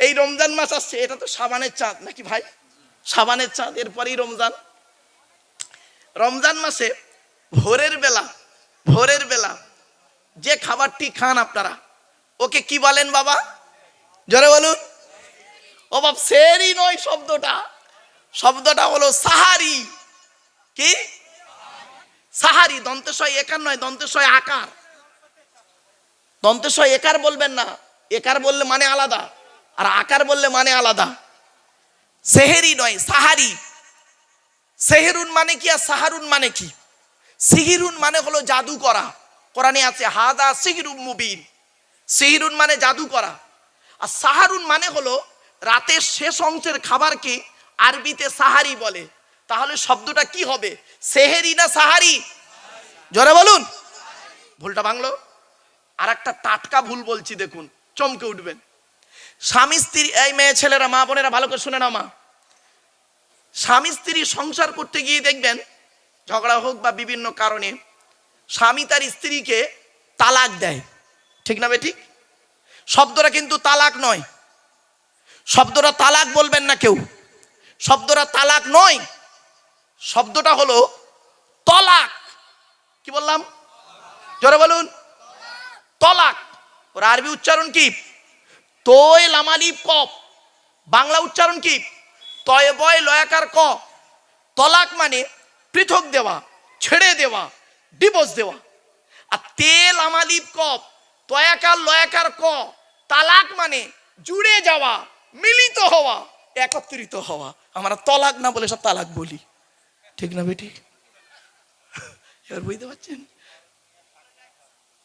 এই রমজান মাস আসছে, এটা তো সাবানের চাঁদ, নাকি ভাই? সাবানের চাঁদ, এরপরেই রমজান। রমজান মাসে ভোরের বেলা ভোরের বেলা যে খাবারটি খান আপনারা, ওকে কি বলেন বাবা? জোরে বলুন। ও বাপ সেরি নয় শব্দটা। শব্দটা হলো সাহারি। কি? সাহারি দন্তেশয় একার নয় দন্তেশয় আকার। দন্তেশয় একার বলবেন না, একার বললে মানে আলাদা। আর আকার বললে মানে আলাদা। সেহেরি নয়, সাহারি। সেহেরুন মানে কি আর সাহারুন মানে কি? সিহিরুন মানে হলো জাদু করা। কোরআনে আছে, হাদা সিহিরুন মুবিন। সিহিরুন মানে জাদু করা। আর সাহারুন মানে হলো রাতের শেষ অংশের খাবারকে আরবিতে সাহারি বলে। তাহলে শব্দটা কি হবে? সেহেরি না সাহারি? জোরে বলুন। ভুলটা ভাঙলো। আর একটা টাটকা ভুল বলছি, দেখুন। চমকে উঠবেন। স্বামী, স্ত্রী, এই মেয়ে ছেলেরা, মা বোনেরা, ভালো করে শুনে নাও মা। স্বামী, স্ত্রী সংসার করতে গিয়ে দেখবেন, ঝগড়া হোক বা বিভিন্ন কারণে, স্বামী তার স্ত্রীকে তালাক দেয়। ঠিক না ঠিক? শব্দটা কিন্তু তালাক নয়। শব্দটা তালাক বলবেন না কেউ। শব্দটা তালাক নয়। শব্দটা হলো তলাক। কি বললাম? জোরে বলুন। তলাক। ওর আরবি উচ্চারণ কি? তোয় লামালিপ কপ বাংলা উচ্চারণ কি? তয় বয় লয়াকার ক। তলাক মানে পৃথক দেওয়া, ছেড়ে দেওয়া, ডিভোর্স দেওয়া। আর তেল আমালিপ কপ তয়াকার লয়াকার ক। তালাক মানে জুড়ে যাওয়া, মিলিত হওয়া, একত্রিত হওয়া। আমরা তলাক না বলে সব তালাক বলি। ঠিক না বেটি? এবার বুঝতে পারছেন?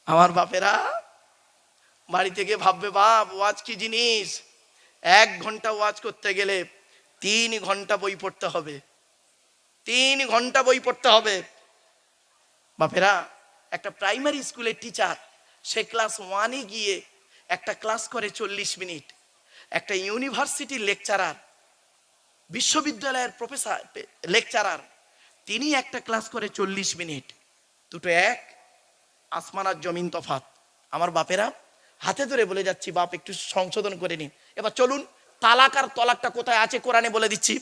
আমার বাপেরা বাড়ি থেকে ভাববে, বাপ, ওয়াজ কি জিনিস? এক ঘণ্টা ওয়াজ করতে গেলে তিন ঘণ্টা বই পড়তে হবে। তিন ঘণ্টা বই পড়তে হবে। বাপেরা, একটা প্রাইমারি স্কুলের টিচার সে ক্লাস ওয়ানে গিয়ে একটা ক্লাস করে চল্লিশ মিনিট। একটা ইউনিভার্সিটির লেকচারার বিশ্ববিদ্যালয়ের প্রফেসর লেকচারার তিনি একটা ক্লাস করে চল্লিশ মিনিট। দুটো এক, আসমান আর জমিন তফাত আমার বাপেরা হাতে ধরে বলে যাচ্ছি, বাপ, একটু সংশোধন করে নিন। এবার চলুন, তালাক আর তলাকটা কোথায় আছে কোরআনে বলে দিচ্ছি।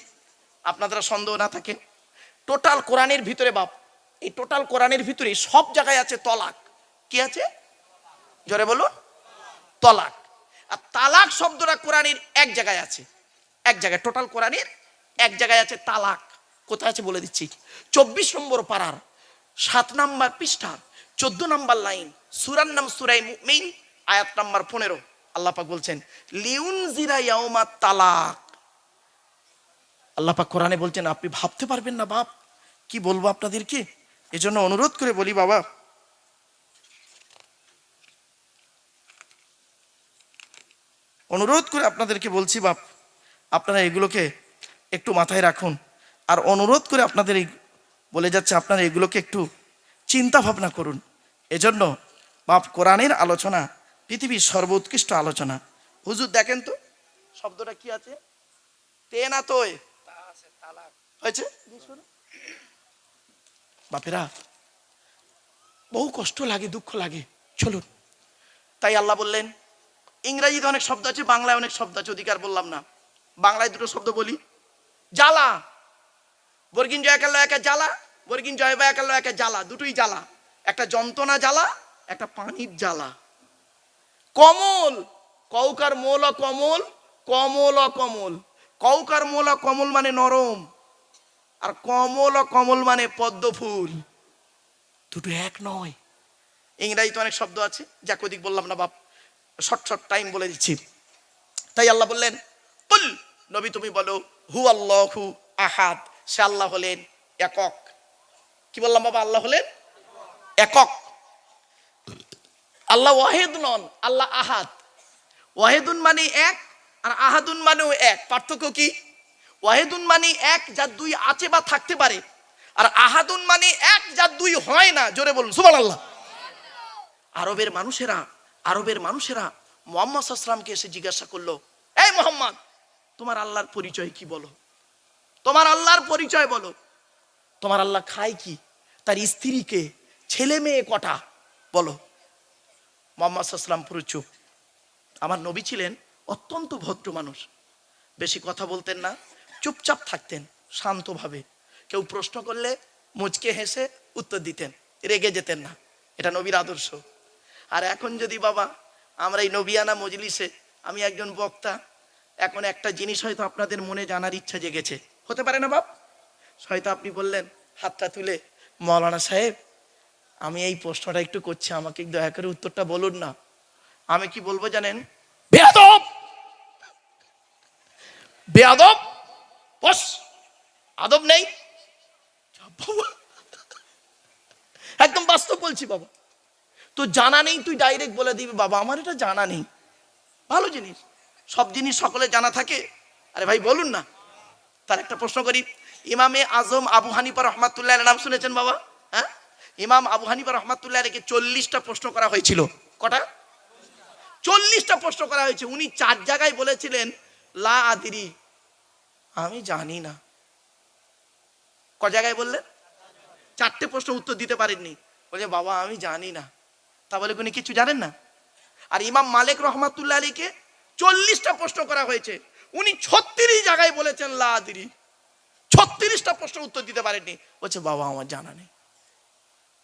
আপনাদের সন্দেহ না থাকে। টোটাল কোরআনের ভিতরে, বাপ, এই টোটাল কোরআনের ভিতরে সব জায়গায় আছে তলাক। কি আছে? জোরে বলুন। তলাক। আর তালাক শব্দটা কোরআনের এক জায়গায় আছে। এক জায়গায়, টোটাল কোরআনের এক জায়গায় আছে তালাক। কোথায় আছে বলে দিচ্ছি। চব্বিশ নম্বর পাড়ার সাত নাম্বার পৃষ্ঠা, চোদ্দ নাম্বার লাইন, সুরার নাম সুরাই মুমিন আয়াত নাম্বার পনেরো। আল্লাহ পাক বলছেন লিউন জিরা ইয়াউমা তালাক। আল্লাহ পাক কোরআনে বলছেন, আপনি ভাবতে পারবেন না বাপ, কি বলব আপনাদেরকে? এজন্য অনুরোধ করে বলি বাবা, অনুরোধ করে আপনাদেরকে বলছি বাপ, আপনারা এগুলোকে একটু মাথায় রাখুন। আর অনুরোধ করে আপনাদের এই বলে যাচ্ছে, আপনারা এগুলোকে একটু চিন্তা ভাবনা করুন। এজন্য বাপ, কোরআনের আলোচনা পৃথিবীর সর্বোৎকৃষ্ট আলোচনা। হুজুর দেখেন তো শব্দটা কি আছে? তে না তোয়? হয়েছে? বাপেরা বহু কষ্ট লাগে দুঃখ লাগে। চলুন। তাই আল্লাহ বললেন ইংরাজিতে অনেক শব্দ আছে বাংলায় অনেক শব্দ আছে অধিকার বললাম না। বাংলায় দুটো শব্দ বলি। জ্বালা। বর্গিন জয় একাল একা জ্বালা বর্গিন জয় বা একা জ্বালা দুটোই জ্বালা। একটা যন্ত্রণা জ্বালা একটা পানির জ্বালা। কমল, কৌকার মোল কমল কমল কমল। কৌকার মোল কমল মানে নরম, আর কমল কমল মানে পদ্ম ফুল। দুটো এক নয়। ইংরাজিতে অনেক শব্দ আছে, যা কদিক বললাম না বাপ শর্ট শর্ট টাইম বলে দিচ্ছি। তাই আল্লাহ বললেন, কুল, নবী তুমি বলো হু আল্লাহ হু আহাদ। সে আল্লাহ হলেন একক। কি বললাম বাবা, আল্লাহ হলেন? একক। আল্লাহ ওয়াহেদ নন, আল্লাহ আহাদ। ওয়াহেদুন মানে এক, আর আহাদুন মানেও এক। পার্থক্য কি? ওয়াহেদুন মানে এক, যার দুই আছে বা থাকতে পারে। আর আহাদুন মানে এক, যার দুই হয় না। জোরে বলুন সুবহান আল্লাহ আরবের মানুষেরা আরবের মানুষেরা মোহাম্মদ আসলামকে এসে জিজ্ঞাসা করল, এই মোহাম্মদ, তোমার আল্লাহর পরিচয় কি বলো? তোমার আল্লাহর পরিচয় বলো। তোমার আল্লাহ খায় কি? তার স্ত্রীকে ছেলে মেয়ে কটা? বলো। মোহাম্মদ আসলাম পুরো চুপ। আমার নবী ছিলেন অত্যন্ত ভদ্র মানুষ। বেশি কথা বলতেন না, চুপচাপ থাকতেন, শান্তভাবে। কেউ প্রশ্ন করলে মুচকে হেসে উত্তর দিতেন, রেগে যেতেন না। এটা নবীর আদর্শ। আর এখন যদি বাবা, আমরা এই নবিয়ানা মজলিসে, আমি একজন বক্তা, এখন একটা জিনিস হয়তো আপনাদের মনে জানার ইচ্ছা জেগেছে। হতে পারে না বাপ? হয়তো আপনি বললেন, হাতটা তুলে, মৌলানা সাহেব আমি এই প্রশ্নটা একটু করছি, আমাকে দয়া করে উত্তরটা বলুন না। আমি কি বলব জানেন? বেয়াদব! বেয়াদব? বস, আদব নেই। একদম বাস্তব বলছি বাবা। তো জানা নেই, তুই ডাইরেক্ট বলে দিবি। বাবা, আমার এটা জানা নেই। ভালো জিনিস। সব জিনিস সকলে জানা থাকে। আরে ভাই, বলুন না। তার একটা প্রশ্ন করি। ইমামে আজম আবু হানিফা রহমাতুল্লাহ নাম শুনেছেন বাবা? হ্যাঁ? ইমাম আবু হানিফা রহমাতুল্লাহ রেখে চল্লিশটা প্রশ্ন করা হয়েছিল। কটা? চল্লিশটা প্রশ্ন করা হয়েছে। উনি চার জায়গায় বলেছিলেন, লা আদিরি। আমি জানি না। ক জায়গায় বললেন? চারটে প্রশ্ন উত্তর দিতে পারেননি। বলে বাবা, আমি জানি না। তা বলে উনি কিছু জানেন না? আর ইমাম মালিক রহমাতুল্লাহ আলীকে চল্লিশটা প্রশ্ন করা হয়েছে। উনি ছত্রিশ জায়গায় বলেছেন, লা আদিরি। ছত্রিশটা প্রশ্ন উত্তর দিতে পারেননি। বলছে, বাবা, আমার জানা নেই।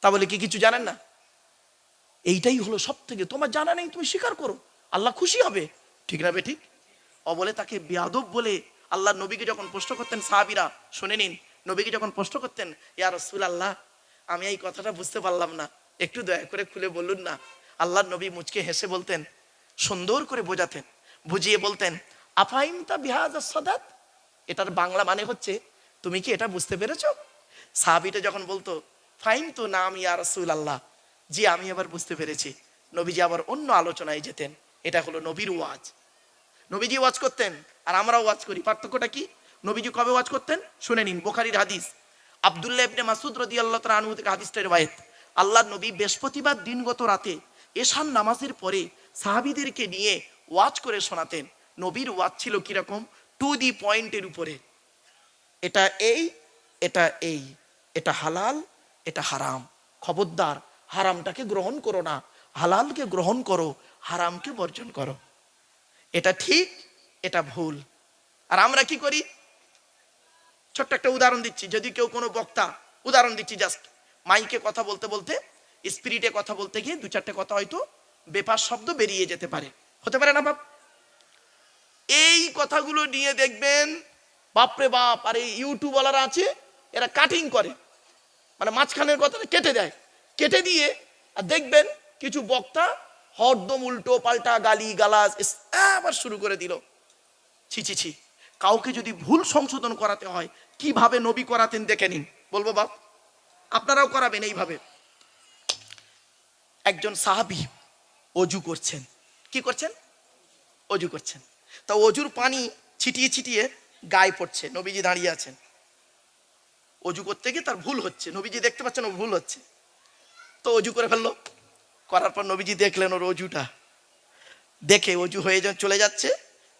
তা বলে কি কিছু জানেন না? এইটাই হলো সব থেকে তোমার জানা নেই, তুমি স্বীকার করো। আল্লাহ খুশি হবে। ঠিক না বে ঠিক ও বলে তাকে বেয়াদব বলে আল্লাহ নবীকে যখন প্রশ্ন করতেন, সাহাবিরা, শুনে নিন, নবীকে যখন প্রশ্ন করতেন, ইয়া রসুল আল্লাহ আমি এই কথাটা বুঝতে পারলাম না। একটু দয়া করে খুলে বলুন না। আল্লাহ নবী মুচকে হেসে বলতেন, সুন্দর করে বোঝাতেন, বুঝিয়ে বলতেন আফাইম তা বিহাজ সদাত? এটার বাংলা মানে হচ্ছে, তুমি কি এটা বুঝতে পেরেছ? সাহাবিটা যখন বলতো ফাইন তো নাম ইয়া রসুল আল্লাহ জি, আমি আবার বুঝতে পেরেছি। নবীজি আবার অন্য আলোচনায় যেতেন। এটা হলো নবীর ওয়াজ। নবীজি ওয়াজ করতেন, আর আমরাও ওয়াজ করি। পার্থক্যটা কি? নবীজি কবে ওয়াজ করতেন? শুনে নিন, বোখারির হাদিস। আবদুল্লাহ ইবনে মাসুদ রদি আল্লাহ তালা আনহু থেকে হাদিসটা রেবায়েত আল্লাহ নবী বৃহস্পতিবার দিনগত রাতে এশান নামাজের পরে সাহাবিদেরকে নিয়ে ওয়াজ করে শোনাতেন। নবীর ওয়াজ ছিল কীরকম? টু দি পয়েন্টের উপরে। এটা এই এটা এই, এটা হালাল এটা হারাম। খবরদার, হারামটাকে গ্রহণ করো না। হালালকে গ্রহণ করো, হারামকে বর্জন করো। এটা ঠিক, এটা ভুল। আর আমরা কি করি? ছোট্ট একটা উদাহরণ দিচ্ছি, যদি কেউ কোনো বক্তা, উদাহরণ দিচ্ছি জাস্ট মাইকে কথা বলতে বলতে, স্পিরিটে কথা বলতে গিয়ে দু চারটে কথা হয়তো বেপার শব্দ বেরিয়ে যেতে পারে। হতে পারে না বাপ? এই কথাগুলো নিয়ে দেখবেন, বাপরে বাপ, আর এই ইউটিউবওয়ালারা আছে, এরা কাটিং করে। মাঝখানের কথাটা কেটে দেয়। কেটে দিয়ে, আর দেখবেন কিছু বক্তা হরদম উল্টো, পাল্টা গালি, গালাজ আবার শুরু করে দিল। ছি ছি ছি, কাউকে যদি ভুল সংশোধন করাতে হয়, কীভাবে নবী করাতেন দেখে নিন। বলব, বাপ, আপনারাও করাবেন এইভাবে। একজন সাহাবি অজু করছেন। কি করছেন? অজু করছেন। তা অজুর পানি ছিটিয়ে ছিটিয়ে গায়ে পড়ছে। নবীজি দাঁড়িয়ে আছেন। অজু করতে গিয়ে তার ভুল হচ্ছে। নবীজি দেখতে পাচ্ছেন ও ভুল হচ্ছে। তো অজু করে ফেলল। করার পর নবীজি দেখলেন ওর অজুটা। দেখে অজু হয়ে যখন চলে যাচ্ছে।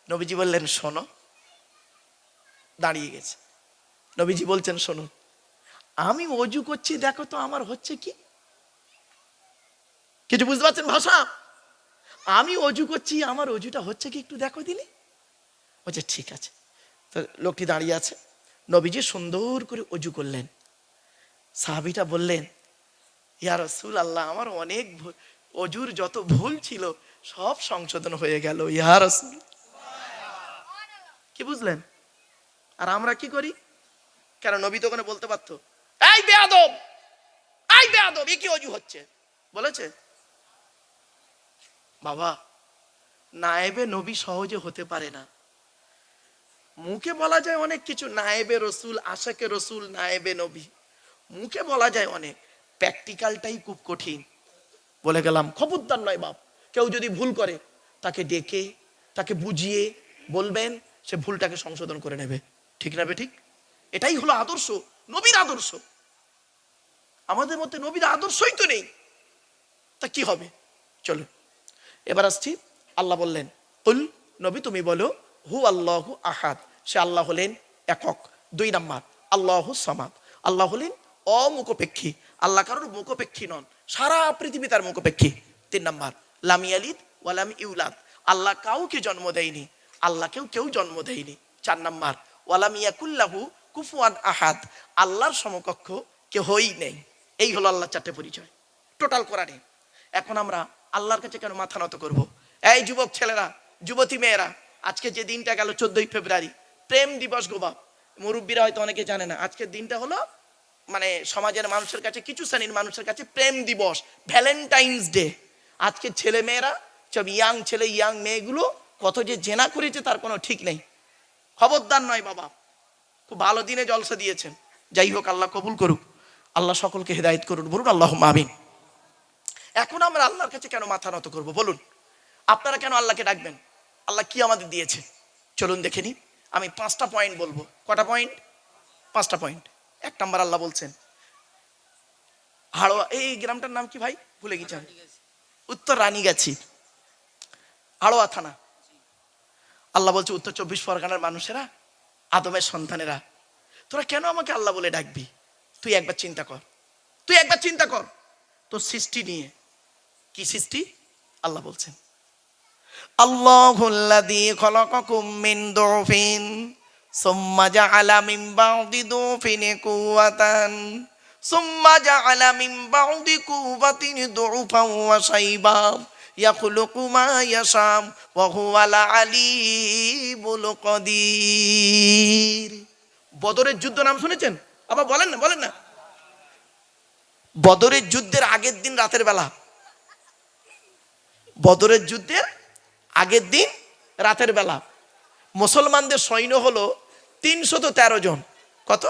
নবীজি বললেন, শোনো। দাঁড়িয়ে গেছে। নবীজি বলছেন, শোনো, আমি অজু করছি, দেখো তো আমার হচ্ছে কি? কিছু বুঝতে পারছেন ভাষা? আমি অজু করছি, আমার অজুটা হচ্ছে কি? একটু দেখো দিলে বলছে, ঠিক আছে। তো লোকটি দাঁড়িয়ে আছে। নবীজি সুন্দর করে অজু করলেন। সাহাবিটা বললেন, ইয়া রসুল আল্লাহ আমার অনেক অজুর যত ভুল ছিল সব সংশোধন হয়ে গেল, ইয়া রসুল কি বুঝলেন? আর আমরা কি করি? কেন নবী তো বলতে পারতো, এই বেয়াদব এই বেয়াদব কি অজু হচ্ছে? বলেছে, বাবা, নায়েবে নবী সহজে হতে পারে না মুখে বলা যায় অনেক কিছু, নায়েবে রসুল, আশাকে রসুল, নায়েবে নবী। মুখে বলা যায় অনেক। প্র্যাকটিক্যালটাই খুব কঠিন। বলে গেলাম, খবরদার নয় বাপ। কেউ যদি ভুল করে, তাকে ডেকে, তাকে বুঝিয়ে বলবেন, সে ভুলটাকে সংশোধন করে নেবে। ঠিক না ঠিক? এটাই হলো আদর্শ, নবীর আদর্শ। আমাদের মধ্যে নবীর আদর্শই তো নেই। তা কি হবে? চলো এবার আসছি। আল্লাহ বললেন নবী তুমি বলো হু আল্লাহু আহাদ। সে আল্লাহ হলেন একক, দুই নাম্বার, আল্লাহু সামাদ। আল্লাহ হলেন অমুখপেক্ষী, আল্লাহ কারোর মুখপেক্ষী নন, সারা পৃথিবী তার মুখপেক্ষী। তিন নাম্বার আলিদ ওয়ালাম ইউলাদ। আল্লাহ কাউকে জন্ম দেয়নি, আল্লাহকেও কেউ জন্ম দেয়নি। চার নাম্বার ওয়ালাম ইয়াকুল্লাহু কুফুয়ান আহাদ। আল্লাহর সমকক্ষ কেহই নেই। এই হলো আল্লাহ চারটে পরিচয়। টোটাল কোরআনে। এখন আমরা আল্লাহর কাছে কেন মাথা নত করব? এই যুবক ছেলেরা, যুবতী মেয়েরা আজকে যে দিনটা গেল চোদ্দই ফেব্রুয়ারি, প্রেম দিবস গোবা মুরব্বীরা হয়তো অনেকে জানে না, আজকের দিনটা হলো মানে সমাজের মানুষের কাছে, কিছু শ্রেণির মানুষের কাছে প্রেম দিবস ভ্যালেন্টাইন্স ডে আজকে ছেলে মেয়েরা, সব ইয়াং ছেলে ইয়াং মেয়েগুলো, কত যে জেনা করেছে তার কোনো ঠিক নেই। খবরদার নয় বাবা, খুব ভালো দিনে জলসা দিয়েছেন। যাই হোক, আল্লাহ কবুল করুক। আল্লাহ সকলকে হেদায়েত করুন, বলুন আল্লাহ মাবিন এখন আমরা আল্লাহর কাছে কেন মাথা নত করব? বলুন। আপনারা কেন আল্লাহকে ডাকবেন? আল্লাহ কি আমাদের দিয়েছে? চলুন দেখে নি। আমি পাঁচটা পয়েন্ট বলব। কটা পয়েন্ট পাঁচটা পয়েন্ট এক নাম্বার আল্লাহ বলছেন। হাড়োয়া এই গ্রামটার নাম কি ভাই? ভুলে গেছি। উত্তর রানীগাছি। হাড়োয়া থানা। আল্লাহ বলছে, উত্তর চব্বিশ পরগনার মানুষেরা, আদমের সন্তানেরা, তোরা কেন আমাকে আল্লাহ বলে ডাকবি? তুই একবার চিন্তা কর। তুই একবার চিন্তা কর। তোর সৃষ্টি নিয়ে। কি সৃষ্টি? আল্লাহ বলছেন। আল্লাহুল্লাযী খলাকাকুম মিন দুফিন সুম্মা জাআলা মিন বা'দি দুফিন কুওয়াতান সুম্মা জাআলা মিন বা'দি কুওয়াতিন দুফান ওয়া শাইবা ইয়াখলুকু মা ইয়াশা ওয়া হুয়াল আলিমুল কাদির। বদরের যুদ্ধ নাম শুনেছেন? আবার বলেন না বলেন না। বদরের যুদ্ধের আগের দিন রাতের বেলা। বদরের যুদ্ধের আগের দিন, রাতের বেলা। মুসলমানদের সৈন্য হলো তিনশত তেরো জন। কত?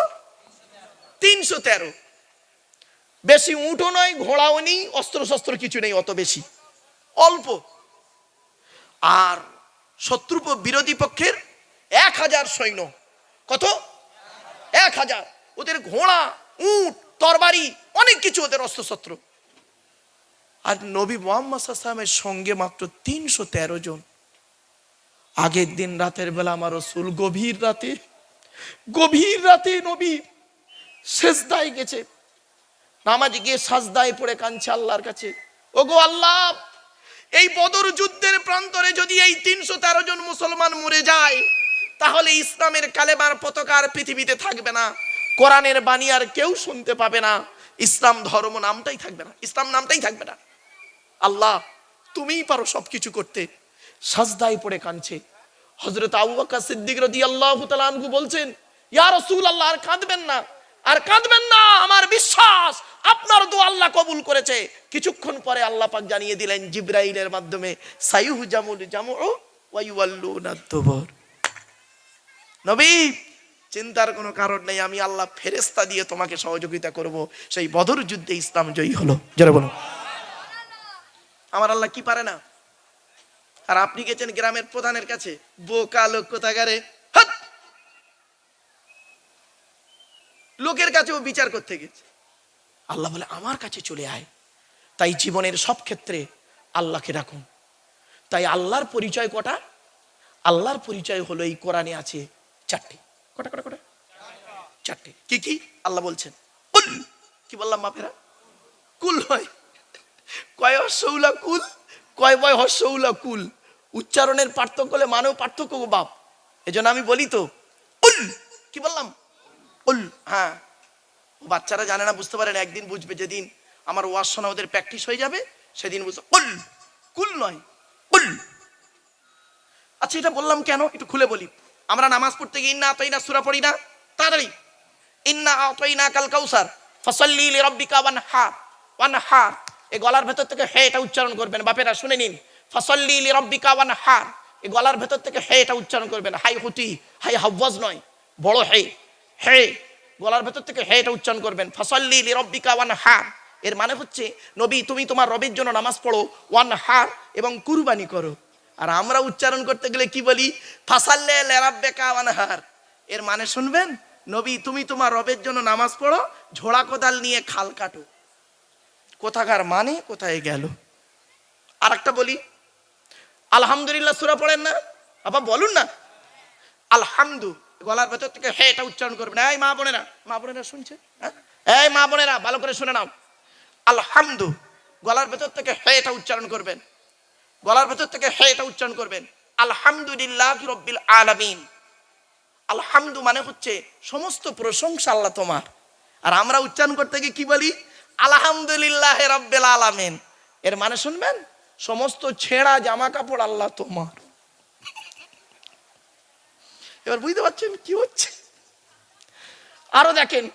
তিনশো তেরো। বেশি উঁটো নয়, ঘোড়াও নেই অস্ত্র শস্ত্র কিছু নেই, অত বেশি। অল্প। আর শত্রু বিরোধী পক্ষের এক হাজার সৈন্য। কত? এক হাজার। ওদের ঘোড়া, উট, তরবারি, অনেক কিছু ওদের অস্ত্রশস্ত্র। আর নবী মোহাম্মদ সাল্লামের সঙ্গে মাত্র তিনশো তেরো জন। আগের দিন রাতের বেলা আমার রসুল গভীর রাতে গভীর রাতে নবী শেষদায় গেছে। নামাজে গিয়ে সাজদায় পড়ে কাঁদছে আল্লাহর কাছে। ওগো আল্লাহ, এই বদর যুদ্ধের প্রান্তরে যদি এই তিনশো তেরো জন মুসলমান মরে যায়, তাহলে ইসলামের কালেমার পতাকা আর পৃথিবীতে থাকবে না। কোরআনের বাণী আর কেউ শুনতে পাবে না। ইসলাম ধর্ম নামটাই থাকবে না, ইসলাম নামটাই থাকবে না। আল্লাহ, তুমিই পারো সবকিছু করতে। সাজদায় পড়ে কাঁদছে। হজরত আবু বকর সিদ্দিক রাদিয়াল্লাহু তাআলা আনহু বলছেন, ইয়া আল্লাহ আর কাঁদবেন না, আর কাঁদবেন না, আমার বিশ্বাস, আপনার দু আল্লাহ কবুল করেছে। কিছুক্ষণ পরে আল্লাহ পাক জানিয়ে দিলেন, জিব্রাইলের মাধ্যমে সাইহু জামুল জামু ওয়া ইউয়াল্লুনা দুবর নবী চিন্তার কোনো কারণ নেই, আমি আল্লাহ ফেরেস্তা দিয়ে তোমাকে সহযোগিতা করব। সেই বদর যুদ্ধে ইসলাম জয়ী হলো। জোরে বলো আমার আল্লাহ কি পারে না? আর আপনি গেছেন গ্রামের প্রধানের কাছে। বোকা লোক কোথাকারে! লোকের কাছেও বিচার করতে গেছে। আল্লাহ বলে, আমার কাছে চলে আয়। তাই জীবনের সব ক্ষেত্রে আল্লাহকে রাখুন তাই আল্লাহর পরিচয় কটা? আল্লাহর পরিচয় হলো এই কোরআনে আছে চারটে। কটা কটা কটা? চারটে। কি কি? আল্লাহ বলছেন কি বললাম বাপেরা কুল হয়। কয় হর্ষৌলা কুল? কয় বয় হর্ষৌলা কুল? উচ্চারণের পার্থক্য হলে মানেও পার্থক্য গো বাপ। এজন্য আমি বলি তো উল কি বললাম? উল হ্যাঁ। বাচ্চারা জানে না, বুঝতে পারে না, একদিন বুঝবে, যেদিন আমার ওয়াজ শোনা ওদের প্র্যাকটিস হয়ে যাবে, সেদিন বুঝবে কুল কুল নয়, কুল। আচ্ছা এটা বললাম কেন? একটু খুলে বলি। আমরা নামাজ পড়তে গিয়ে, ইন্না আতাইনা সূরা পড়ি না। তাড়াতাড়ি। ইন্না আতাইনা কাল কাউসার। ফসল্লি লিরাব্বিকা ওয়ানহার ওয়ানহার এই গলার ভেতর থেকে হে, এটা উচ্চারণ করবেন। বাপেরা, শুনে নিন। ফসল্লি লিরাব্বিকা ওয়ানহার এই গলার ভেতর থেকে হে, এটা উচ্চারণ করবেন। হাই হুতি। হাই হাওয়াজ নয়। বড় হে। হে। গলার ভেতর থেকে হে, এটা উচ্চারণ করবেন। ফসল্লি লিরাব্বিকা ওয়ানহার এর মানে হচ্ছে, নবী, তুমি তোমার রবের জন্য নামাজ পড়ো। ওয়ান হার এবং কুরবানি করো। আর আমরা উচ্চারণ করতে গেলে কি বলি? ফাসাল্লে লেরাব্বেকা ওয়ানহার এর মানে শুনবেন? নবী, তুমি তোমার রবের জন্য নামাজ পড়ো, ঝোড়া কোদাল নিয়ে খাল কাটো। কোথাকার মানে? কোথায় গেল? আর একটা বলি। আলহামদুলিল্লাহ, সুরা পড়েন না? আবার বলুন না। আলহামদু, গলার ভেতর থেকে হে এটা উচ্চারণ করবেন। এই মা বোনেরা মা বোনেরা শুনছে হ্যাঁ? এই মা বোনেরা, ভালো করে শুনে নাও। আলহামদু, গলার ভেতর থেকে হে এটা উচ্চারণ করবেন। গলার ভেতর থেকে হে এটা উচ্চারণ করবেন। আলহামদুলিল্লাহ রব্বিল আলামিন। আলহামদু মানে হচ্ছে সমস্ত প্রশংসা আল্লাহ তোমার। আর আমরা উচ্চারণ করতে গিয়ে কি বলি? আলহামদুলিল্লাহ রব্বিল আলামিন। এর মানে শুনবেন? সমস্ত ছেঁড়া জামা কাপড় আল্লাহ তোমার। এবার বুঝতে পারছেন কি হচ্ছে? আরও দেখেন